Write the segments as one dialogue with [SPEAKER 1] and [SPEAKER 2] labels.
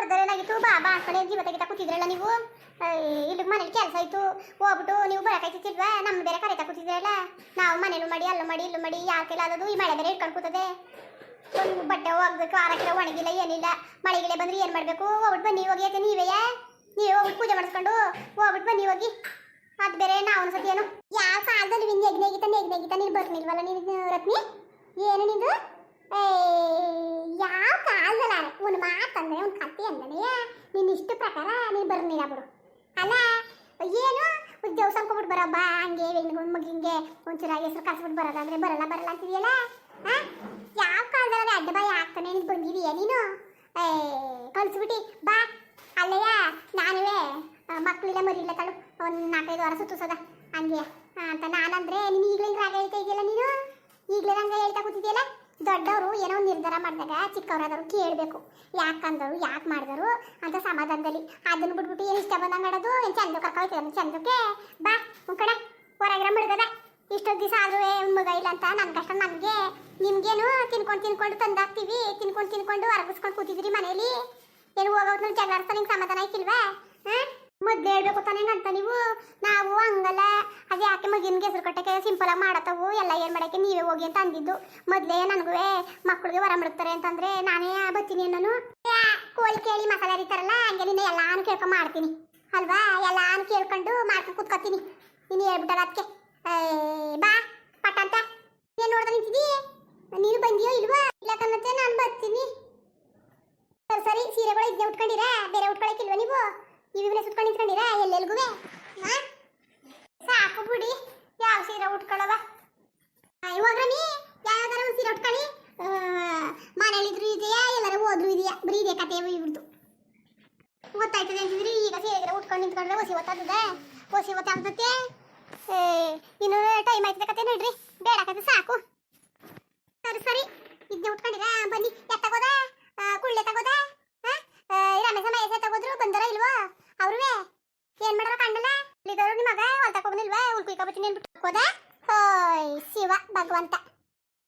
[SPEAKER 1] ಬರ್ದರೇನಾಗಿತ್ತು ಬಾ ಬಾ ಕಡೆ ಜೀವ ತೆಗಿತಾ ಕೂತಿದ್ರಲ್ಲ ನೀವು? ಇಲ್ಲಿ ಮನೇಲಿ ಕೆಲಸ ಆಯ್ತು. ಹೋಗ್ಬಿಟ್ಟು ನೀವು ಬರಕಾಯ್ತಿಲ್ವಾ ನಮ್ಮ ಬೇರೆ ಕರೆತಾ ಕೂತಿದ್ರಲ್ಲ? ನಾವು ಮನೇನು ಮಾಡಿ, ಅಲ್ಲೂ ಮಾಡಿ, ಇಲ್ಲೂ ಮಾಡಿ ಯಾರ ಆದದು ಈ ಮಳೆ ಬೇರೆ ಇಟ್ಕೊಂಡು ಕೂತದೆ? ಒಂದು ಬಟ್ಟೆ ಹೋಗ್ಬೇಕು ಆರಕ್ಕಿಲ್ಲ ಒಣಗಿಲ್ಲ, ಏನಿಲ್ಲ. ಮಳೆಗಿಳೆ ಬಂದ್ರೆ ಏನು ಮಾಡಬೇಕು? ಹೋಗ್ಬಿಟ್ಟು ಬನ್ನಿ, ಹೋಗಿ ಯಾಕೆ ನೀವೇ? ನೀವೇ ಹೋಗ್ಬಿಟ್ಟು ಪೂಜೆ ಮಾಡಿಸ್ಕೊಂಡು? ಹೋಗ್ಬಿಟ್ಟು ಬನ್ನಿ, ಹೋಗಿ. ಅದು ಬೇರೆ ನಾವು ಅನ್ಸತಿ ಏನು? ಯಾವ ಕಾಲದಲ್ಲಿ ನಿನ್ ನೆಗ್ ನೆಗಿತ ನೆಗ್ ನೆಗಿತ ನೀನು ಬರ್ನಿಲ್ವಲ್ಲ ನೀನು, ರತ್ನಿ? ಏನು ನಿಂದು? ಯಾವ ಕಾಲದಲ್ಲ? ಒಂದು ಮಾತಂದ್ರೆ ಒಂದು ಕತೆ ಅಂದ್ರೆ ನಿನ್ನ ಇಷ್ಟ ಪ್ರಕಾರ ನೀನು ಬರ್ನಿಲ್ಲ ಬಿಡು. ಅಲ್ಲ, ಏನು? ಒಂದು ದೇವಸ್ಥಾನಕ್ಕೆ ಹೋಗ್ಬಿಟ್ಟು ಬರೋ ಬಾ, ಹಂಗೆ ಹೆಣ್ಣಿಗೆ ಒಂದು ಮಗಿಂಗೆ ಒಂಚೂರ ಹೆಸರು ಕಳ್ಸ್ಬಿಟ್ಟು ಬರೋದಂದ್ರೆ ಬರಲ್ಲ ಬರಲ್ಲ ಅಂತಿದೆಯಲ್ಲ? ಯಾವ ಕಾಲದಲ್ಲಿ ಅಡ್ಡ ಬಾಯಿ ಹಾಕ್ತಾನೆ, ನೀನು ಬಂದಿದೀಯ ನೀನು? ಏ ಕಳ್ಸ್ಬಿಟ್ಟು ಬಾ. ಅಲ್ಲಯ್ಯ, ನಾನುವೇ. ಮಕ್ಕಳಿಲ್ಲ ಮರಿಲ್ಲ ತಳು. ಒಂದು ನಾಲ್ಕೈದು ವಾರ ಸುತ್ತಿಸೋದ. ಹಂಗೆ. ಅಂತ ನಾನಂದ್ರೆ ನೀನು ಈಗಲೇ ರಾಗ ಹೇಳ್ತಾ ಇದೆಯಲ್ಲ ನೀನು? ಈಗಲೇ ರಂಗ ಹೇಳ್ತಾ ಕೂತಿದ್ಯಲ್ಲ ದೊಡ್ಡವರು ಏನೋ ನಿರ್ಧಾರ ಮಾಡಿದಾಗ ಚಿಕ್ಕವರಾದವರು ಕೇಳಬೇಕು. ಯಾಕಂದರು ಯಾಕೆ ಮಾಡಿದರು ಅಂತ ಸಮಾಧಾನದಲ್ಲಿ. ಅದನ್ನು ಬಿಟ್ಬಿಟ್ಟು ಏನು ಇಷ್ಟ ಬಂದಂಗೆ ಆಡೋದು ಏನು ಚಂದ ಕರ್ಕೊಳ್ತಿದ್ದಾನೆ ಚಂದಕ್ಕೆ? ಬಾ ಕಡೆ. ಹೊರಗಿರ ಮುಳುಗದ ಇಷ್ಟೊಂದು ದಿವಸ ಆದರೂ ಮಗ ಇಲ್ಲ ಅಂತ ನನ್ನ ಕಷ್ಟ ನನಗೆ. ನಿಮ್ಗೇನು ತಿನ್ಕೊಂಡು ತಿನ್ಕೊಂಡು ತಂದಾಕ್ತೀವಿ. ತಿನ್ಕೊಂಡು ತಿನ್ಕೊಂಡು ಅರಗಿಸ್ಕೊಂಡು ಕೂತಿದ್ರಿ ಮನೇಲಿ. ಏನು ಹೋಗೋದು ಜಗಳ ನಿಂಗೆ ಸಮಾಧಾನ ಆಯ್ತಿಲ್ವಾ? ಹಾಂ? ಮೊದ್ಲು ಹೇಳ್ಬೇಕು ತಾನೇ ಅಂತ ನೀವು? ನಾವು ಹಂಗಲ್ಲ. ಅದು ಯಾಕೆ ಮಗಿನ್ಗೆ ಹೆಸರು ಕಟ್ಟಕ್ಕೆ ಸಿಂಪಲ್ ಆಗಿ ಮಾಡತ್ತವು. ಎಲ್ಲ ಏನು ಮಾಡಕ್ಕೆ? ನೀವೇ ಹೋಗಿ ಅಂತ ಅಂದಿದ್ದು. ಮೊದಲೇ ನನಗೂ ಮಕ್ಕಳಿಗೆ ಹೊರ ಮಾಡ್ತಾರೆ ಅಂತಂದ್ರೆ ನಾನೇ ಬತ್ತೀನಿ ನಾನು ಕೋಳಿ ಕೇಳಿ ಮಸಾಲೆ ಅರಿತಾರಲ್ಲ ಹಂಗೆ ನಿನ್ನ ಎಲ್ಲಾನು ಕೇಳ್ಕೊಂಡು ಮಾಡ್ತೀನಿ. ಅಲ್ವಾ? ಎಲ್ಲಾನು ಕೇಳ್ಕೊಂಡು ಮಾಡ್ಕೊಂಡು ಕೂತ್ಕೊತೀನಿ. ನೀನು ಹೇಳ್ಬಿಟ್ಟಲ್ಲ ಅದಕ್ಕೆ ಬಾ, ಪಟ ಅಂತ. ಏನು ನೋಡ್ದ ನಿಂತಿದ್ದೀ? ನೀನು ಬಂದಿಯೋ ಇಲ್ವಾ? ಇಲ್ಲ ಕನ್ನತ್ತೆ ನಾನು ಬರ್ತೀನಿ. ಸರಿ ಸರಿ ಸೀರೆಗಳು ಇದನ್ನೇ ಉಟ್ಕೊಂಡಿರಾ? ಬೇರೆ ಉಟ್ಕೊಳಕ್ಕಿಲ್ವಾ ನೀವು? ಇವಿನೇ ಸುತ್ಕೊಂಡು ನಿಂತ್ಕೊಂಡಿರಾ? ಎಲ್ಲೆಲ್ಗೂ ಸಾಕು ಬಿಡಿ. ಯಾವ ಸೀರೆ ಉಟ್ಕೊಳ್ಳವ ಇವಾಗ ನೀ ಯಾವ್ದಾರ ಒಂದು ಸೀರೆ ಉಟ್ಕೊಳ್ಳಿ ಮನೇಲಿದ್ರು ಇದೆಯಾ? ಎಲ್ಲರೂ ಹೋದ್ರು ಇದೆಯಾ? ಬರೀ ಇದೆ ಕತೆ ಇವ್ರದ್ದು ಗೊತ್ತಾಯ್ತದೆ ಅಂತಿದ್ರಿ, ಈಗ ಸೀರೆ ಉಟ್ಕೊಂಡು ನಿಂತ್ಕೊಂಡ್ರೆ ಹೊಸಿ ಗೊತ್ತಾಗ್ತದೆ ಹೊಸಿ ಏ, ಇನ್ನು ಟೈಮ್ ಆಯ್ತದೆ ಕತೆ ನೋಡ್ರಿ. ಬೇಡ ಕತೆ, ಸಾಕು. ಸರಿ ಸರಿ. ಇದನ್ನೇ ಉಟ್ಕೊಂಡಿರಾ? ಬನ್ನಿ. ಎತ್ತಗೋದ? ಕುಳ್ಳೆ ತಗೋದ? ರಮೇಶ, ಮಹೇಶ ತಗೋದ್ರು? ಬಂದರ ಇಲ್ವಾ? ಅವ್ರುವೆ, ಏನ್ ಮಾಡಾರ ಕಂಡಲ್ಲ ಇಲ್ಲಿದವ್ರು ನಿಮ್ಮ ಮಗ ಹೊಲ್ತಕ್ ಹೋಗ್ನಿಲ್ವಾ ಉಳ್ಕುಯ್ಕ ಬರ್ತೀನಿ ಅನ್ಬಿಟ್ಟು ಹೋದ? ಹೋಯ್, ಶಿವ, ಭಗವಂತ.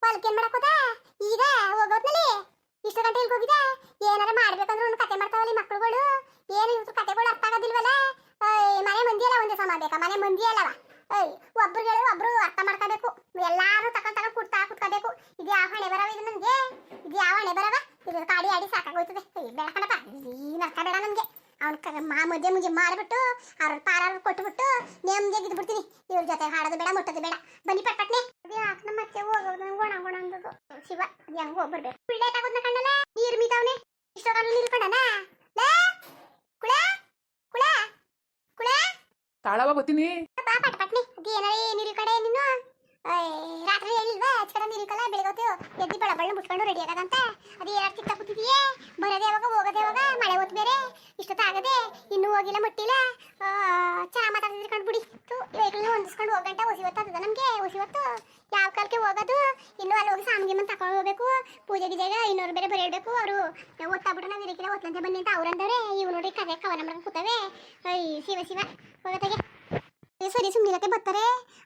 [SPEAKER 1] ಹೊಲಕ್ಕೆ ಏನ್ ಮಾಡಕ್ ಈಗ ಹೋಗೋದ್ನಲ್ಲಿ? ಇಷ್ಟು ಗಂಟೆ ಇಲ್ಲಿ ಹೋಗಿದ ಏನಾರ ಮಾಡ್ಬೇಕಂದ್ರೆ ಒಂದು ಕತೆ ಮಾಡ್ತಾವಲ್ಲಿ ಮಕ್ಕಳುಗಳು ಏನು ಇವ್ರು ಕತೆಗಳು ಅರ್ಥ ಆಗೋದಿಲ್ವಲ್ಲ? ಮನೆ ಮಂದಿ ಅಲ್ಲ ಒಂದೇ ಸಮ ಮನೆ ಮಂದಿ ಅಲ್ಲವ? ಒಬ್ರು ಹೇಳಿ, ಒಬ್ರು ಅರ್ಥ ಮಾಡ್ಕೋಬೇಕು. ಎಲ್ಲಾರು ತಕೊಂಡ್ ತಕೊಂಡ್ ಕುಡ್ತಾ ಕುತ್ಕೋಬೇಕು. ಇದು ಯಾವ ಹಣೆ ಬರವ ಇದು ನನ್ಗೆ? ಇದು ಯಾವ ಹಣೆ ಬರವ? ಇದು ಕಾಡಿ ಆಡಿ ಸಾಕಾಗೋಯ್ತದೆ ಬೇಡ ಕಣಪ್ಪ. ಈ ನರ್ಕ ಬೇಡ ನನ್ಗೆ. ಅವ್ನ ಮಾ ಮುದ್ದೆ ಮುದ್ದೆ ಮಾಡಿಬಿಟ್ಟು ಅವ್ರ ಪಾರ ಕೊಟ್ಬಿಟ್ಟು ನೆಮ್ಮದಿಯಾಗಿ ಇದ್ಬಿಡ್ತೀನಿ ಇವ್ರ ಜೊತೆ ಹಾಡೋದು ಬೇಡ ಮುಟ್ಟೋದು ಬೇಡ. ಬನ್ನಿ ಪಟ್ ಪಟ್ನೆ. ನಮ್ಮ ಮತ್ತೆ ಹೋಗೋದು ಒಣ ಒಣ ಅಂದದು ಶಿವ ಹೆಂಗ್ ಹೋಗ್ಬರ್ಬೇಕು ಪಿಳ್ಳೆ ತಗೋದ್ನ ಕಣ್ಣಲ್ಲ? ನೀರು ಮೀತಾವನೆ. ಇಷ್ಟೊಂದು ನಿಲ್ಕೊಂಡನ? ಲೇ ಕುಳ ಕುಳ ಕುಳ.
[SPEAKER 2] ತಾಳವ ಬರ್ತೀನಿ.
[SPEAKER 1] ಬಾ ಪಟ್ ಪಟ್ನೆ. ಅದು ಏನಾರ ಕಡೆ ನೀನು? ರಾತ್ರಿ ಹೇಳಿಲ್ವಾ ಹಚ್ಕಡ ನೀರಿಕಲ್ಲ ಬೆಳಗೋತು ಎದ್ದು ಬಳ ಬಳ್ಳ ಮುಟ್ಕೊಂಡು ರೆಡಿ ಆಗದಂತ. ಅದು ಎರಡು ಚಿಕ್ಕ ಕೂತಿದೀಯೇ? ಬರೋದೇ ಯಾವಾಗ, ಹೋಗೋದೇ ಯಾವಾಗ? ಮಳೆ ಹೊತ್ತು ಬೇರೆ. ಇಷ್ಟೊತ್ತಾಗದೆ ಇನ್ನೂ ಹೋಗಿಲ್ಲ ಮುಟ್ಟಿಲ್ಲ. ಚೆನ್ನಾಗಿ ಮಾತಾಡಿದ್ರೆ ಕಂಡು ಬಿಡಿ ವೆಹಿಕಲ್ನ ಹೊಂದಿಸ್ಕೊಂಡು ಹೋಗಂಟ ಹೊಸಿ ಹೊತ್ತು ನಮಗೆ? ಹೊಸಿ ಹೊತ್ತು ಯಾವ ಕಾಲಕ್ಕೆ ಹೋಗೋದು? ಇನ್ನು ಅಲ್ಲಿ ಹೋಗಿ ಸಾಮಿಗೆ ಮಂತ್ ತಕೊಂಡು ಹೋಗ್ಬೇಕು. ಪೂಜೆ ಗೀಜೆಗೆ ಇನ್ನೂರು ಬೇರೆ ಬರೀಬೇಕು ಅವರು ಓದ್ತಾಬಿಟ್ಟು ನಾವು ಇರಕ್ಕಿಲ್ಲ ಓದ್ಲಂತೆ ಬನ್ನಿ ಅಂತ ಅವ್ರಂದವ್ರೆ ಇವ್ ನೋಡಿ ಕದೆ ಕವನ ಮಾಡ್ಕೊಂಡು ಕೂತವೆ. ಐ ಶಿವ ಶಿವ. ಹೋಗತ್ತಾಗೆ ಏ, ಸರಿ ಸುಮ್ಮನಿರತ್ತೆ ಬರ್ತಾರೆ.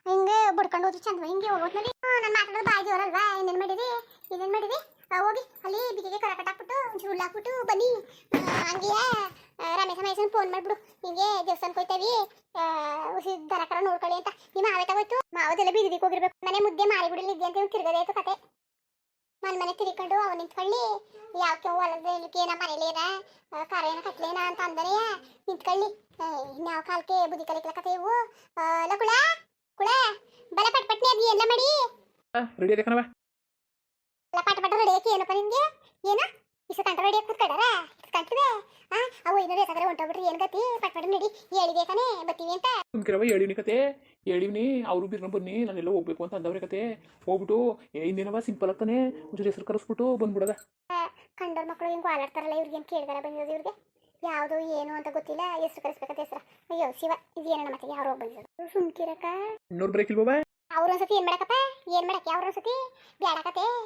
[SPEAKER 1] ಹಿಂಗೆ ಬಡ್ಕೊಂಡು ಹೋದ್ರು ಚಂದ. ಹಿಂಗೆ ಹೋಗೋದ್ನಲ್ಲಿ ನನ್ನ ಮಾತಾಡೋದು ಬಾಯಿ ಜೋರಲ್ವಾ ಇನ್ನೇನು ಮಾಡಿರಿ ಇನ್ನೇನು ಮಾಡಿರಿ ಹೋಗಿ. ಅಲ್ಲಿ ಬಿಗಿಗೆ ಕರ ಕಟ್ಟಾಕ್ಬಿಟ್ಟು ಹುಲ್ಲು ಹಾಕ್ಬಿಟ್ಟು ಬನ್ನಿ. ಹಂಗೆ ರಮೇಶ ಮಹೇಶನ್ ಫೋನ್ ಮಾಡ್ಬಿಡು. ಹಿಂಗೆ ದೇವಸ್ಥಾನಕ್ಕೆ ಹೋಯ್ತೇವಿ. ದನ ಕರ ನೋಡ್ಕೊಳ್ಳಿ ಅಂತ. ನಿಮ್ಮ ಮಾವೆ ತಗೋಯ್ತು ಮಾವದೆಲ್ಲ ಬೀದಿಗೆ ಹೋಗಿರ್ಬೇಕು. ಮನೆ ಮುದ್ದೆ ಮಾರಿ ಬಿಡಲಿ ಅಂತ ತಿರ್ಗದೇ ಆಯ್ತು ಕತೆ. ಮನೆ ಮನೆ ತಿರ್ಕೊಂಡು ಅವ ನಿಂತ್ಕೊಳ್ಳಿ. ಯಾಕೆ ಹೊಲದಕ್ಕೆ ನಮ್ಮ ಮನೇಲೇನ ಕಾರ ಏನ ಕಟ್ಲೇನ ಅಂತ ಅಂದರೆ ನಿಂತ್ಕೊಳ್ಳಿ. ಇನ್ಯಾವ ಕಾಲಕ್ಕೆ ಬುದ್ಧಿ ಕತೆ ಇವು? ಲಕುಳ ಅಲ್ಲ ಕುಳ ಕುಳ ಬಲ ಪಟ್ ಪಟ್ನೆ ಅದು ಎಲ್ಲ ಮಾಡಿ.
[SPEAKER 2] ರೆಡಿ ಅದೇ ಕಣವ
[SPEAKER 1] ಪಟ್ ಪಟ್ ರೆಡಿ ಏನಪ್ಪ ನಿಮ್ಗೆ ಏನ? ಇಷ್ಟು ಕಂಟ ರೆಡಿ ಕೂತ್ಕೊಂಡಾರ? ಕಂಟಿವೆ ಆ ಅವು ಇನ್ನೂ ಬೇಕಾದ್ರೆ ಹೊಂಟೋಗ್ಬಿಟ್ರಿ ಏನು ಗತಿ? ಪಟ್ ಪಟ್ ನಡಿ. ಹೇಳಿದೆ ತಾನೇ ಬತ್ತೀವಿ ಅಂತ.
[SPEAKER 2] ಸುಮ್ಕಿರವ ಹೇಳಿವ್ನಿ ಕತೆ. ಹೇಳಿವ್ನಿ ಅವರು ಬಿರ್ನ ಬನ್ನಿ ನಾನೆಲ್ಲ ಹೋಗ್ಬೇಕು ಅಂತ ಅಂದವ್ರೆ ಕತೆ. ಹೋಗ್ಬಿಟ್ಟು ಇನ್ನೇನವ ಸಿಂಪಲ್ ಆಗ್ತಾನೆ ಒಂಚೂರು ಹೆಸರು ಕರೆಸ್ಬಿಟ್ಟು ಬಂದ್ಬಿಡದ.
[SPEAKER 1] ಕಂಡೋರ್ ಮಕ್ಕಳು ಹಿಂಗೆ ಆಲಾಡ್ತಾರಲ್ಲ ಇವ್ರಿಗೆ ಏನು ಕೇಳಿದಾರ ಬಂದಿರೋದು ಇವ್ರಿಗೆ? ಯಾವುದು ಏನು ಅಂತ ಗೊತ್ತಿಲ್ಲ ಹೆಸರು ಕರೆಸ್ಬೇಕಂತ ಹೆಸರು. ಅಯ್ಯೋ ಶಿವ ಇದು ಏನೋ ಮತ್ತೆ ಯಾರು ಬಂದಿರೋದು. ಸುಮ್ಕಿರಕ
[SPEAKER 2] ಇನ್ನೂರು ಬ್ರೇಕ್
[SPEAKER 1] ಅವ್ರ ಒಂದ್ಸತಿ ಏನ್ ಮಾಡಕಪ್ಪ? ಏನ್ ಮಾಡಕ್ಕೆ? ಬ್ಯಾಡಕತೆ ಅವು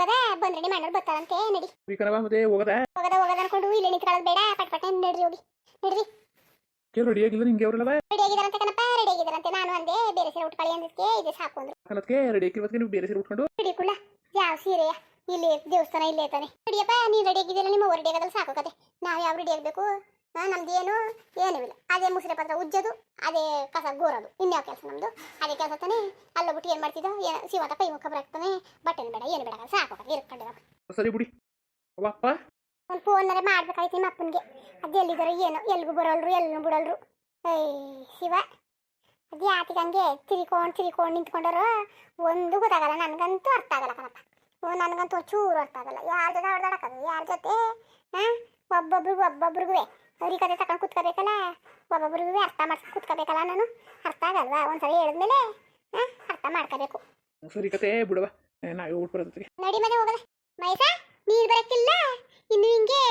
[SPEAKER 1] ಹೋಗದ? ಬಂದ್ರೆ ರೆಡಿ ಅಣ್ಣವ್ರು ಬರ್ತಾರಂತೆ ನಡಿ.
[SPEAKER 2] ಮತ್ತೆ ಹೋಗದ?
[SPEAKER 1] ಹೋಗದ ಹೋಗದ ಅನ್ಕೊಂಡು ಇಲ್ಲೇ ನಿಂತ್ಕೊಳ್ಳೋದು ಬೇಡ ಪಟ್ ಪಟ್ ನಡ್ರಿ ಹೋಗಿ. ನಡ್ರಿ.
[SPEAKER 2] ಕೇಳಿ ರೆಡಿ ಆಗಿಲ್ಲ ನಿಂಗೆ ಅವ್ರಲ್ಲವ
[SPEAKER 1] ರೆಡಿ ಆಗಿದಾರಂತೆ ಕಣಪ್ಪ ರೆಡಿ ಆಗಿದಾರಂತೆ. ನಾನು ಅಂದೆ ಬೇರೆ ಸೀರೆ ಉಟ್ಕೊಳ್ಳಿ ಅಂದಕ್ಕೆ ಇದೆ ಸಾಕು ಅಂದ್ರು.
[SPEAKER 2] ಅನ್ನೋದಕ್ಕೆ ರೆಡಿ ಆಗಿರೋದಕ್ಕೆ ನೀವು ಬೇರೆ ಸೀರೆ ಉಟ್ಕೊಂಡು?
[SPEAKER 1] ರೆಡಿ ಕುಳ್ಳ ಯಾವ ಸೀರೆಯ ಇಲ್ಲಿ ದೇವಸ್ಥಾನ ಇಲ್ಲೇ ತಾನೆ. ರೆಡಿಯಪ್ಪ ನೀನ್ ರೆಡಿ ಆಗಿದ್ದಿಲ್ಲ ನಿಮ್ಮ ರೆಡಿ ಆಗೋದ್ರಲ್ಲಿ ಸಾಕು ಕತೆ. ನಾವು ಯಾವ ರೆಡಿ ಆಗಬೇಕು? ನಮ್ದು ಏನು ಏನೂ ಇಲ್ಲ. ಅದೇ ಮುಸುರೆ ಪತ್ರ ಉಜ್ಜೋದು ಅದೇ ಕಸ ಗೋರೋದು. ಇನ್ಯಾವ ಕೆಲಸ ನಮ್ದು? ಅದೇ ಕೆಲಸ ತಾನೇ ಅಲ್ಲೋಗ್ಬಿಟ್ಟು ಏನು ಮಾಡ್ತಿದ್ದ ಏನು ಶಿವತ ಕೈ ಮುಖ ಬರಾಕ್ತಾನೆ ಬಟ್ಟೆನು ಬೇಡ ಏನು ಬೇಡ ಸಾಕು ಇರ್ಕೊಂಡಿರೋ
[SPEAKER 2] ಸರಿ ಬಿಡಿ. ಅವಪ್ಪ
[SPEAKER 1] ಒಂದು ಫೋನ್ನರೆ ಮಾಡ್ಬೇಕಾಯ್ತು ನಿಮ್ಮ ಅಪ್ಪನಿಗೆ. ಅದು ಎಲ್ಲಿದ್ದಾರೆ ಏನೋ ಎಲ್ಲಿಗೂ ಬರೋಲ್ರು ಎಲ್ಲೂ ಬಿಡೋಲ್ರು. ಏಯ್ ಶಿವ. ಅದು ಯಾತಿಗೆ ಹಂಗೆ ತಿರ್ಕೊಂಡು ತಿರ್ಕೊಂಡು ನಿಂತ್ಕೊಂಡರು ಒಂದು ಗೊತ್ತಾಗಲ್ಲ ನನಗಂತೂ ಅರ್ಥ ಆಗಲ್ಲ ಕಣಪ್ಪ. ಓ ನನಗಂತೂ ಚೂರು ಅರ್ಥ ಆಗಲ್ಲ. ಯಾರ ಜೊತೆ ಹೊಡೆದಾಡಕ್ಕದು ಯಾರ ಜೊತೆ ಒಬ್ಬೊಬ್ರಿಗೂ ಒಬ್ಬೊಬ್ರಿಗೂ ಅವ್ರಿಗೆ ಕತೆ ತಗೊಂಡು ಕೂತ್ಕೋಬೇಕಲ್ಲ ಒಬ್ಬೊಬ್ರಿಗೂ ಅರ್ಥ ಮಾಡ್ಸ್ಕೊಂಡು ಕೂತ್ಕೋಬೇಕಲ್ಲ ನಾನು. ಅರ್ಥ ಆಗಲ್ವಾ? ಒಂದ್ಸಲ ಹೇಳಿದ್ಮೇಲೆ ಅರ್ಥ ಮಾಡ್ಕೋಬೇಕು.
[SPEAKER 2] ಸರಿ ಕತೆ ಬಿಡವ. ನಾವು ಊಟ ಬರೋದಕ್ಕೆ
[SPEAKER 1] ನಡಿ ಮನೆ ಹೋಗಲ್ಲ ಮೈಸಾ ನೀರು ಬರಕ್ಕಿಲ್ಲ? ಇನ್ನು ಹಿಂಗೆ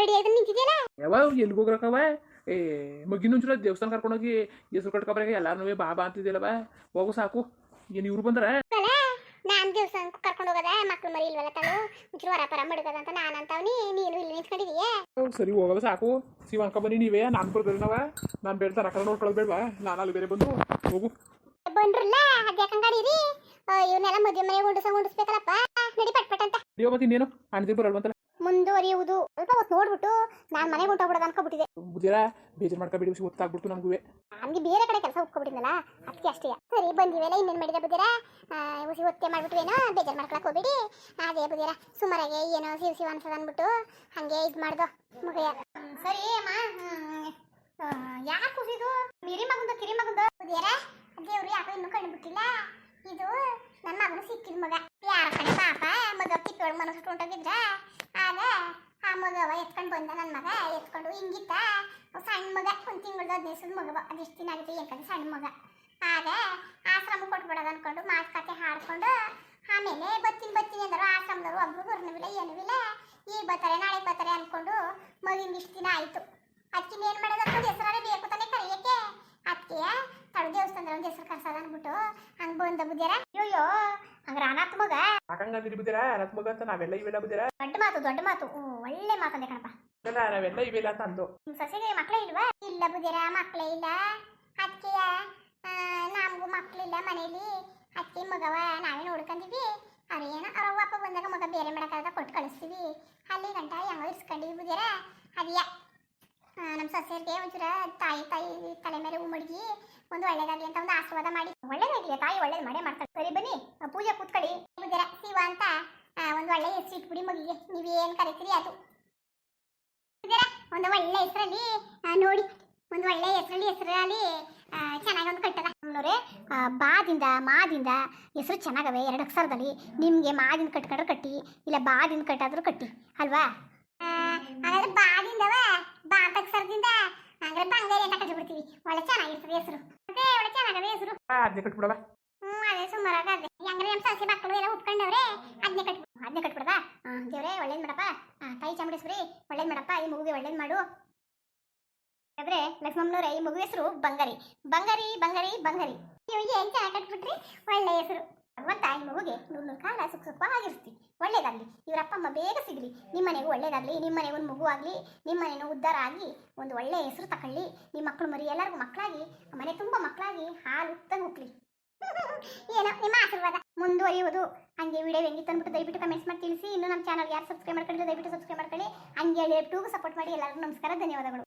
[SPEAKER 1] ರೆಡಿ ಆಗಿ ನಿಂತಿದೆಯಲ್ಲ?
[SPEAKER 2] ಯಾವ ಎಲ್ಲಿಗೆ ಹೋಗ್ರಕ್ಕವ ಏ ಮಗಿನೊಂಚೂರ ದೇವಸ್ಥಾನ ಕರ್ಕೊಂಡೋಗಿ ಹೆಸರು ಕಟ್ಕೊಬ್ರಿಗೆ ಎಲ್ಲಾರು ಬಾ ಬಾ ಅಂತಿದ್ದಿಲ್ಲವ ಹೋಗು ಸಾಕು. ಏನು ಇವ್ರು ಬಂದ್ರ?
[SPEAKER 1] ನಾನು ದೇವಸ್ಥಾನಕ್ಕೆ ಕರ್ಕೊಂಡು ಹೋಗದ? ಮಕ್ಳು ಮರಿ ಇಲ್ವಲ್ಲ ತಾನು? ಒಂಚೂರು ಹೊರ ಪರ ಮಡಗದ ಅಂತ ನಾನು ಅಂತವ್ನಿ ನೀನು ಇಲ್ಲಿ ನಿಂತ್ಕೊಂಡಿದೀಯೇ?
[SPEAKER 2] ಸರಿ ಹೋಗಲ್ಲ ಸಾಕು. ಶಿವ ಅಂಕ ಬನ್ನಿ ನೀವೇ ನಾನು ಬರ್ಬೇರೆ ನಾವ ನಾನು ಬೇಡ ತನಕ ನೋಡ್ಕೊಳ್ಳೋದು ಬೇಡವಾ? ನಾನು ಅಲ್ಲಿ ಬೇರೆ ಬಂದು ಹೋಗು.
[SPEAKER 1] ಬಂದ್ರಲ್ಲ ಅದ್ಯಾಕಂಗಾಡಿರಿ ಇವನ್ನೆಲ್ಲ ಮದುವೆ ಮನೆಗೆ ಉಂಡಿಸ ಉಂಡಿಸ್ಬೇಕಲ್ಲಪ್ಪ. ನಡಿ ಪಟ್ ಪಟ್ ಅಂತ.
[SPEAKER 2] ಅಯ್ಯೋ ಮತ್ತೆ ಇನ್ನೇನು? ಅಣ್ದಿರ್ ಬರಲ್ವಂತಲ್ಲ.
[SPEAKER 1] ಮುಂದುವರಿಯುವುದು ಸ್ವಲ್ಪ ಹೊತ್ತು ನೋಡ್ಬಿಟ್ಟು ನಾನು ಮನೆಗೆ ಹೊಂಟೋಗ್ಬಿಡೋದು ಅನ್ಕೊಬಿಟ್ಟಿದೆ.
[SPEAKER 2] ಬುದ್ಧಿರಾ ಬೇಜಾರು ಮಾಡ್ಕೊಬೇಡಿ ಗೊತ್ತಾಗ್ಬಿಡ್ತು ನಮಗೂ.
[SPEAKER 1] ನಮಗೆ ಬೇರೆ ಕಡೆ ಕೆಲಸ ಒಪ್ಕೊಬಿಟ್ಟಿದ್ನಲ್ಲ ಅದಕ್ಕೆ ಅಷ್ಟೇ. ಸರಿ ಬಂದಿವೆಲ್ಲ ಇನ್ನೇನು ಮಾಡಿದೆ ಬುದಿರ ಹುಸಿ ಒತ್ತೆ ಏನೋ? ಬೇಜಾರು ಮಾಡ್ಕೊಳಕ್ ಹೋಗ್ಬಿಡಿ. ಅದೇ ಬುದಿರ ಸುಮಾರಾಗೆ ಏನೋ ಶಿವ ಶಿವ ಅನ್ಸದ ಅಂದ್ಬಿಟ್ಟು ಹಂಗೆ ಇದು ಮಾಡ್ದು ಮಗಯ್ಯ. ಸರಿ ಅಮ್ಮ. ಯಾಕೆ ಕುಸಿದು ಮಿರಿ ಮಗಂದು ಕಿರಿ ಮಗಂದು? ಬುದಿಯರ ದೇವ್ರು ಯಾಕೋ ಇನ್ನೂ ಕಂಡುಬಿಟ್ಟಿಲ್ಲ ಇದು ನನ್ನ ಮಗನ ಸಿಕ್ಕಿದ ಮಗ. ಯಾರ ಕಡೆ ಪಾಪ? ಮಗ ಕಿತ್ತೊಳಗೆ ಮನಸ್ಸು ಹೊಂಟೋಗಿದ್ರ ಆಗ ಆ ಮಗವ ಎತ್ಕೊಂಡು ಬಂದ ನನ್ನ ಮಗ, ಎತ್ಕೊಂಡು ಹಿಂಗಿತ್ತ. ಸಣ್ಣ ಮಗ, ಒಂದು ತಿಂಗಳದ ಹದಿನೈದು ಮಗ ಅದೆಷ್ಟು ದಿನ ಆಗುತ್ತೆ ಯಾಕಂದ್ರೆ ಸಣ್ಣ ಮಗ. ಆಗ ಆಶ್ರಮ ಕೊಟ್ಬಿಡೋದು ಅನ್ಕೊಂಡು ಮಾತುಕತೆ ಹಾಡ್ಕೊಂಡು ಆಮೇಲೆ ಬತ್ತೀನಿ ಬತ್ತೀನಿ ಅಂದರು. ಆಶ್ರಮದವರು ಒಬ್ರು ಬರ್ನವಿಲ್ಲ ಏನೂ ಇಲ್ಲ. ಈಗ ಬರ್ತಾರೆ, ನಾಳೆ ಬರ್ತಾರೆ ಅನ್ಕೊಂಡು ಮಗಿಂದ ಇಷ್ಟು ದಿನ ಆಯಿತು. ಅದಕ್ಕಿನ್ನ ಏನು ಮಾಡೋದು ಅನ್ಕೊಂಡು ಹೆಸರೇ ಬೇಕು ತಾನೇ ಕರೆಯಕ್ಕೆ ಅದಕ್ಕೆ ತಡು ದೇವಸ್ಥಾನದ ಒಂದು ಹೆಸರು ಕರ್ಸೋದು ಅಂದ್ಬಿಟ್ಟು ಹಂಗೆ ಬಂದ ಬುದ್ಧಿಯಾರ ಅಯ್ಯೋ ಹಂಗೆ ಮಗ? ಮಗ
[SPEAKER 2] ಹಾಕಂಗಂದಿರಿ ಬುದ್ಧಿರ ರತ್ ಮಗ ಅಂತ ನಾವೆಲ್ಲ ಇವೆಲ್ಲ ಬುದ್ಧಿರ
[SPEAKER 1] ದೊಡ್ಡ ಮಾತು ದೊಡ್ಡ ಮಾತು. ಹ್ಞೂ ಒಳ್ಳೆ ಮಾತಂದೆ ಕಣಪ್ಪ.
[SPEAKER 2] ಇಲ್ಲ ನಾವೆಲ್ಲ ಇವೆಲ್ಲ ಅಂತ ಅಂದು
[SPEAKER 1] ನಿಮ್ ಸೊಸೆಗೆ ಮಕ್ಕಳೇ ಇಲ್ವಾ? ಇಲ್ಲ ಬುದಿರ ಮಕ್ಕಳೇ ಇಲ್ಲ. ಅದಕ್ಕೆ ನಮಗೂ ಮಕ್ಕಳಿಲ್ಲ ಮನೇಲಿ. ಅದಕ್ಕೆ ಮಗವ ನಾವೇ ನೋಡ್ಕೊಂಡಿವಿ ಅವ್ರೇನೋ ಅವ್ರವ್ವ ಅಪ್ಪ ಬಂದಾಗ ಮಗ ಬೇರೆ ಮಾಡಕ್ಕಾಗ ಕೊಟ್ಟು ಕಳಿಸ್ತೀವಿ. ಅಲ್ಲಿ ಗಂಟ ಹೆಂಗೋ ಇಸ್ಕೊಂಡಿವಿ ಬುದಿರ. ಅದಿಯ ನಮ್ಮ ಸೊಸೆಯರಿಗೆ ಒಂಚೂರ ತಾಯಿ ತಾಯಿ ತಲೆ ಮೇಲೆ ಹೂ ಮಡಗಿ ಒಂದು ಒಳ್ಳೇದಾಗ್ಲಿ ಅಂತ ಒಂದು ಆಶೀರ್ವಾದ ಮಾಡಿ ಒಳ್ಳೇದಾಗ್ಲಿ ತಾಯಿ ಒಳ್ಳೇದು ಮಾಡೇ ಮಾಡ್ತಾರೆ ಸರಿ, ಬನ್ನಿ ಪೂಜೆ ಕೂತ್ಕೊಳ್ಳಿ. ಬುದಿರ ಶಿವ ಅಂತ ಒಂದು ಒಳ್ಳೆ ಹೆಸರು ಇಟ್ಬಿಡಿ ಮಗಿಗೆ ನೀವೇನು ಕರಿತೀರಿ ಅದು? ಒಂದು ಒಳ್ಳೆ ಹೆಸರಲ್ಲಿ ನೋಡಿ. ಒಂದು ಒಳ್ಳೆ ಹೆಸರಲ್ಲಿ ಹೆಸರಲ್ಲಿ ಚೆನ್ನಾಗಿ ಒಂದು ಕಟ್ಟದ. ನೋಡ್ರೆ ಬಾದಿಂದ, ಮಾದಿಂದ ಹೆಸರು ಚೆನ್ನಾಗವೆ, ಎರಡು ಅಕ್ಷರದಲ್ಲಿ. ನಿಮಗೆ ಮಾದಿಂದ ಕಟ್ಕೊಂಡ್ರೆ ಕಟ್ಟಿ, ಇಲ್ಲ ಬಾದಿಂದ ಕಟ್ಟಾದ್ರೂ ಕಟ್ಟಿ, ಅಲ್ವಾ? ಹಾಗಾದ್ರೆ ಬಾದಿಂದವ ಬಾ ಅಂತ ಅಕ್ಷರದಿಂದ ಹಂಗಾರೆ ಬಂಗಾರಿ ಅಂತ ಕಟ್ಟಿಬಿಡ್ತೀವಿ ಒಳ್ಳೆ ಚೆನ್ನಾಗಿರ್ತದೆ ಹೆಸರು. ಚೆನ್ನಾಗವೆ ಹೆಸರು ಹ್ಞೂ ಅದೇ ಸುಮಾರಾಗ ಅದೇ. ಹೆಂಗ್ರೆ ನಮ್ಮ ಸೊಸೆ ಮಕ್ಕಳು ಎಲ್ಲ ಉಟ್ಕೊಂಡವ್ರೆ ಅದನ್ನೇ ಕಟ್ ಅದನ್ನೇ ಕಟ್ಬಿಡದ ದೇವ್ರೆ ಒಳ್ಳೇದು ಮಾಡಪ್ಪ. ಆ, ತಾಯಿ ಚಾಮುಂಡೇಶ್ವರಿ ಒಳ್ಳೇದು ಮಾಡಪ್ಪ. ಈ ಮಗುಗೆ ಒಳ್ಳೇದು ಮಾಡು. ಆದ್ರೆ ಲಕ್ಷ್ಮಮ್ಮನವ್ರೆ ಈ ಮಗು ಹೆಸರು ಬಂಗಾರಿ. ಬಂಗಾರಿ ಬಂಗಾರಿ ಬಂಗಾರಿ. ನೀವು ಏನ್ ಚೆನ್ನಾಗಿ ಕಟ್ಬಿಟ್ರಿ? ಒಳ್ಳೆ ಹೆಸರು. ಭಗವಂತ ತಾಯಿ ಮಗುಗೆ ನೂರು ಕಾಲ ಸುಖ ಸುಖವಾಗಿರ್ತಿ ಒಳ್ಳೇದಾಗಲಿ ಇವರ ಅಪ್ಪ ಅಮ್ಮ ಬೇಗ ಸಿಗ್ಲಿ ನಿಮ್ಮ ಮನೆಗೂ ಒಳ್ಳೇದಾಗ್ಲಿ ನಿಮ್ಮ ಮನೆಗೆ ಒಂದು ಮಗು ಆಗಲಿ ನಿಮ್ಮ ಮನೆಯೂ ಉದ್ಧಾರ ಆಗಿ ಒಂದು ಒಳ್ಳೆ ಹೆಸರು ತಕೊಳ್ಳಿ ನಿಮ್ಮ ಮಕ್ಕಳು ಮರಿ ಎಲ್ಲರಿಗೂ ಮಕ್ಕಳಾಗಿ ಮನೆ ತುಂಬ ಮಕ್ಕಳಾಗಿ ಹಾಲು ಉತ್ತಂಗೆ ಹೋಗ್ಲಿ ಏನೋ ನಿಮ್ಮ ಆಶೀರ್ವಾದ ಮುಂದುವರಿಯುವುದು ಹಂಗೆ ವಿಡಿಯೋ ಹೆಂಗಿತ್ತು ಅಂದ್ಬಿಟ್ಟು ದಯವಿಟ್ಟು ಕಮೆಂಟ್ಸ್ ಮಾಡಿ ತಿಳಿಸಿ ಇನ್ನು ನಮ್ಮ ಚಾನಲ್ ಯಾರು ಸಬ್ಸ್ಕ್ರೈಬ್ ಮಾಡ್ಕೊಂಡಿದ್ರೆ ದಯವಿಟ್ಟು ಸಬ್ಸ್ಕ್ರೈಬ್ ಮಾಡ್ಕೊಳ್ಳಿ ಹಂಗೆ ಹೇಳಿ ಟೂಗೂ ಸಪೋರ್ಟ್ ಮಾಡಿ ಎಲ್ಲರಿಗೂ ನಮಸ್ಕಾರ ಧನ್ಯವಾದಗಳು